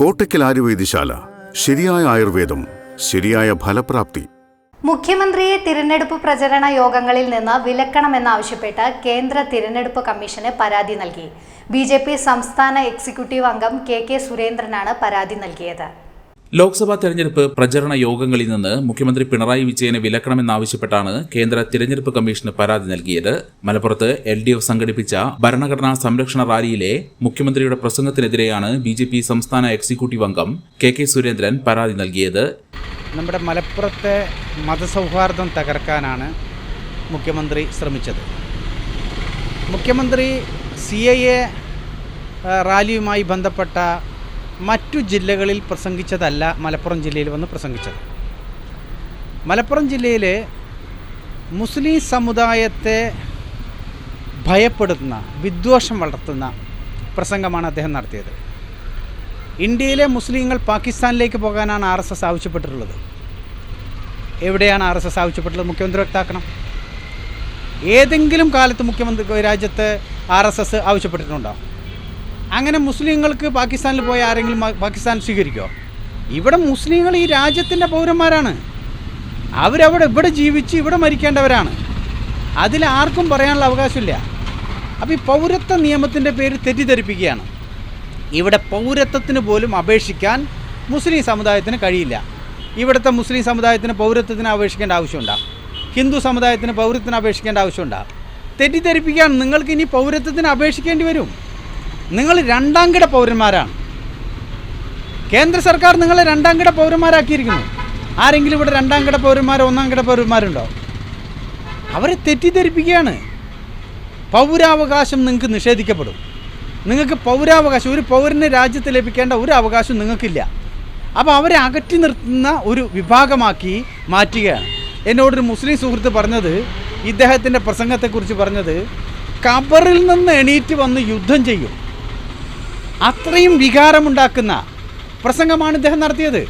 കോട്ടയ്ക്കൽ ആയുർവേദശാല ശരിയായ ആയുർവേദം ശരിയായ ഫലപ്രാപ്തി. മുഖ്യമന്ത്രിയെ തിരഞ്ഞെടുപ്പ് പ്രചരണ യോഗങ്ങളിൽ നിന്ന് വിലക്കണമെന്നാവശ്യപ്പെട്ട് കേന്ദ്ര തിരഞ്ഞെടുപ്പ് കമ്മീഷന് പരാതി നൽകി. ബി സംസ്ഥാന എക്സിക്യൂട്ടീവ് അംഗം കെ കെ സുരേന്ദ്രനാണ് പരാതി നൽകിയത്. ലോക്സഭാ തെരഞ്ഞെടുപ്പ് പ്രചരണ യോഗങ്ങളിൽ നിന്ന് മുഖ്യമന്ത്രി പിണറായി വിജയനെ വിലക്കണമെന്നാവശ്യപ്പെട്ടാണ് കേന്ദ്ര തിരഞ്ഞെടുപ്പ് കമ്മീഷന് പരാതി നൽകിയത്. മലപ്പുറത്ത് എൽ ഡി എഫ് സംഘടിപ്പിച്ച ഭരണഘടനാ സംരക്ഷണ റാലിയിലെ മുഖ്യമന്ത്രിയുടെ പ്രസംഗത്തിനെതിരെയാണ് ബി ജെ പി സംസ്ഥാന എക്സിക്യൂട്ടീവ് അംഗം കെ കെ സുരേന്ദ്രൻ പരാതി നൽകിയത്. നമ്മുടെ മലപ്പുറത്തെ മതസൗഹാർദ്ദം തകർക്കാനാണ് മുഖ്യമന്ത്രി ശ്രമിച്ചത്. മുഖ്യമന്ത്രി സി ഐ എ റാലിയുമായി ബന്ധപ്പെട്ട മറ്റു ജില്ലകളിൽ പ്രസംഗിച്ചതല്ല മലപ്പുറം ജില്ലയിൽ വന്ന് പ്രസംഗിച്ചത്. മലപ്പുറം ജില്ലയിൽ മുസ്ലിം സമുദായത്തെ ഭയപ്പെടുത്തുന്ന വിദ്വേഷം വളർത്തുന്ന പ്രസംഗമാണ് അദ്ദേഹം നടത്തിയത്. ഇന്ത്യയിലെ മുസ്ലിങ്ങൾ പാകിസ്ഥാനിലേക്ക് പോകാനാണ് ആർ എസ് എസ് ആവശ്യപ്പെട്ടിട്ടുള്ളത്. എവിടെയാണ് ആർ എസ് എസ് ആവശ്യപ്പെട്ടുള്ളത് മുഖ്യമന്ത്രി വ്യക്താക്കണം ഏതെങ്കിലും കാലത്ത് മുഖ്യമന്ത്രി രാജ്യത്ത് ആർ എസ് എസ് ആവശ്യപ്പെട്ടിട്ടുണ്ടോ? അങ്ങനെ മുസ്ലിങ്ങൾക്ക് പാകിസ്ഥാനിൽ പോയ ആരെങ്കിലും പാകിസ്ഥാൻ സ്വീകരിക്കുമോ ഇവിടെ മുസ്ലിങ്ങൾ ഈ രാജ്യത്തിന്റെ പൗരന്മാരാണ്. അവരവിടെ ഇവിടെ ജീവിച്ച് ഇവിടെ മരിക്കേണ്ടവരാണ്. അതിൽ ആർക്കും പറയാനുള്ള അവകാശമില്ല. അപ്പോൾ ഈ പൗരത്വ നിയമത്തിന്റെ പേര് തെറ്റിദ്ധരിപ്പിക്കുകയാണ്. ഇവിടെ പൗരത്വത്തിന് പോലും അപേക്ഷിക്കാൻ മുസ്ലിം സമുദായത്തിന് കഴിയില്ല. ഇവിടുത്തെ മുസ്ലിം സമുദായത്തിന് പൗരത്വത്തിന് അപേക്ഷിക്കേണ്ട ആവശ്യമുണ്ടോ? ഹിന്ദു സമുദായത്തിന് പൗരത്വത്തിന് അപേക്ഷിക്കേണ്ട ആവശ്യമുണ്ടോ? തെറ്റിദ്ധരിപ്പിക്കാൻ നിങ്ങൾക്ക് ഇനി പൗരത്വത്തിന് അപേക്ഷിക്കേണ്ടി വരും. നിങ്ങൾ രണ്ടാം കിട പൗരന്മാരാണ്. കേന്ദ്ര സർക്കാർ നിങ്ങളെ രണ്ടാം കിട പൗരന്മാരാക്കിയിരിക്കുന്നു. ആരെങ്കിലും ഇവിടെ രണ്ടാം കിട പൗരന്മാരോ ഒന്നാം കിട പൗരന്മാരുണ്ടോ? അവരെ തെറ്റിദ്ധരിപ്പിക്കുകയാണ്. പൗരാവകാശം നിങ്ങൾക്ക് നിഷേധിക്കപ്പെടും. നിങ്ങൾക്ക് പൗരാവകാശം ഒരു പൗരന് രാജ്യത്ത് ലഭിക്കേണ്ട ഒരു അവകാശം നിങ്ങൾക്കില്ല. അപ്പോൾ അവരെ അകറ്റി നിർത്തുന്ന ഒരു വിഭാഗമാക്കി മാറ്റുകയാണ്. എന്നോടൊരു മുസ്ലിം സുഹൃത്ത് പറഞ്ഞത് ഇദ്ദേഹത്തിന്റെ പ്രസംഗത്തെക്കുറിച്ച് പറഞ്ഞത് കബറിൽ നിന്ന് എണീറ്റ് വന്ന് യുദ്ധം ചെയ്യും. അത്രയും വികാരമുണ്ടാക്കുന്ന പ്രസംഗമാണ് ഇദ്ദേഹം നടത്തിയത്.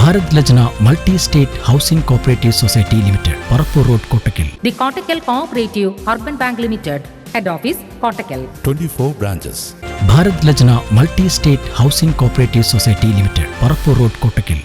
Bharat Lajna multi state housing cooperative society limited Parappur road Kottakkal. The Kottakkal cooperative urban bank limited head office Kottakkal. 24 branches. Bharat Lajna multi state housing cooperative society limited Parappur road Kottakkal.